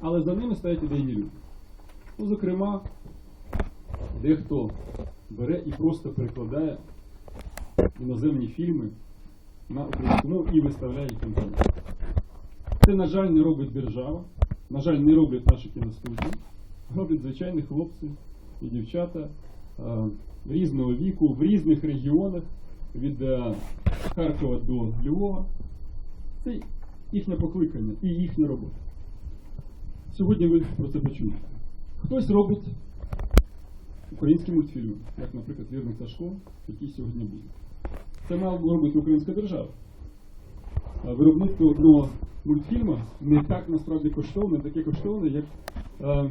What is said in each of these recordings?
але за ними стоять ідейні люди. Ну, зокрема, дехто бере і просто перекладає іноземні фільми на українську мову і виставляє їх в. Це, на жаль, не робить держава, на жаль, не роблять наші кіностудії, роблять звичайні хлопці і дівчата е, різного віку в різних регіонах від е, Харкова до Львова. Це їхнє покликання і їхня робота. Сьогодні ви про це почуєте. Хтось робить українські мультфільми, як, наприклад, Вірник Сашко, який сьогодні буде. Це мала б робити українська держава. Виробництво одного мультфільму не так насправді коштовне, не таке коштовне, як, е,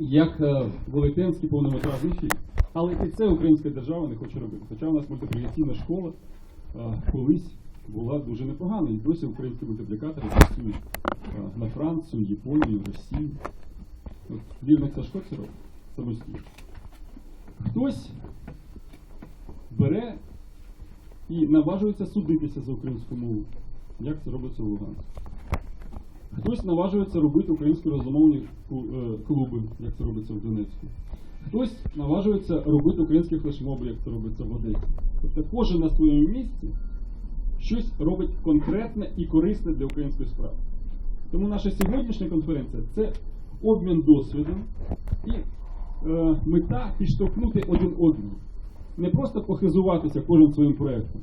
як е, велетенський повнометражний фільм. Але і це українська держава не хоче робити. Хоча у нас мультиплікаційна школа е, колись була дуже непогана, і досі українські мультиплікатори працюють на Францію, Японію, Росію. От Вірник Сашко це робить самостійно. Хтось бере і наважується судитися за українську мову, як це робиться в Луганську. Хтось наважується робити українські розумовні е, клуби, як це робиться в Донецьку. Хтось наважується робити українські флешмоби, як це робиться в Одесі. Тобто кожен на своєму місці щось робить конкретне і корисне для української справи. Тому наша сьогоднішня конференція це обмін досвідом і е, мета підштовхнути один одного. Не просто похизуватися кожен своїм проєктом,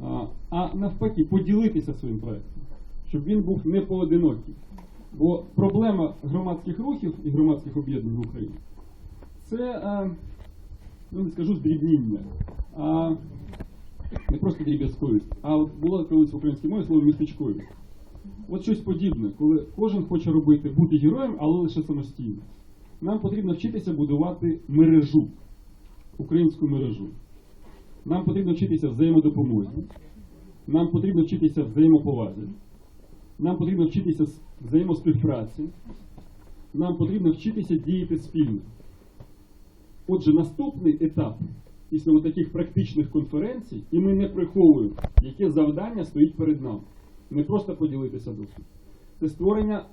а, а навпаки поділитися своїм проєктом, щоб він був не поодинокий. Бо проблема громадських рухів і громадських об'єднань в Україні це, е, ну не скажу здрібніння, а не просто дріб'язковість, а було колись в українській мові слово містечковість. От щось подібне, коли кожен хоче робити, бути героєм, але лише самостійно. Нам потрібно вчитися будувати мережу, українську мережу. Нам потрібно вчитися взаємодопомозі. Нам потрібно вчитися взаємоповазі. Нам потрібно вчитися взаємоспівпраці. Нам потрібно вчитися діяти спільно. Отже, наступний етап після таких практичних конференцій, і ми не приховуємо, яке завдання стоїть перед нами. Не просто поділитися досвідом. Це створення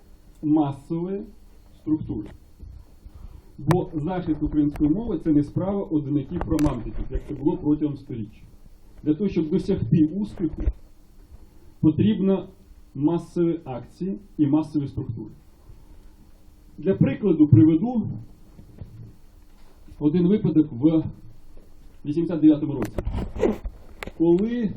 масової структури. Бо захист української мови це не справа одинаків романтиків, як це було протягом століття. Для того, щоб досягти успіху, потрібно масові акції і масові структури. Для прикладу приведу один випадок в 89-му році, коли